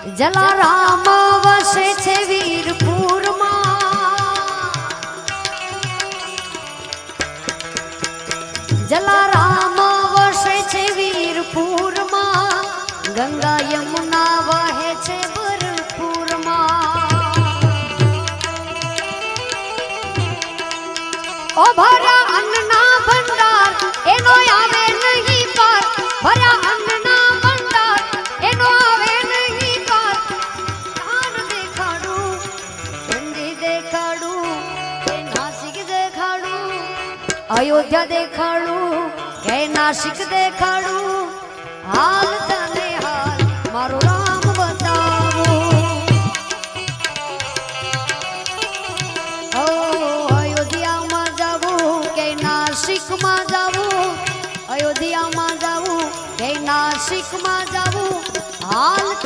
જલારામ વસે છે વીરપુરમાં. જલારામ વસે છે વીરપુરમાં. ગંગા યમુના વહે છે ભરપુરમાં. ઓ ભર્યા અન્નના અયોધ્યા દેખાડું કે નાસિક દેખાડું, હાલ તને હાલ મારો રામ બતાવું. અયોધ્યામાં જાવું, કે નાસિકમાં જાવું? અયોધ્યામાં જાવું, કે નાસિકમાં જાવું? હાલ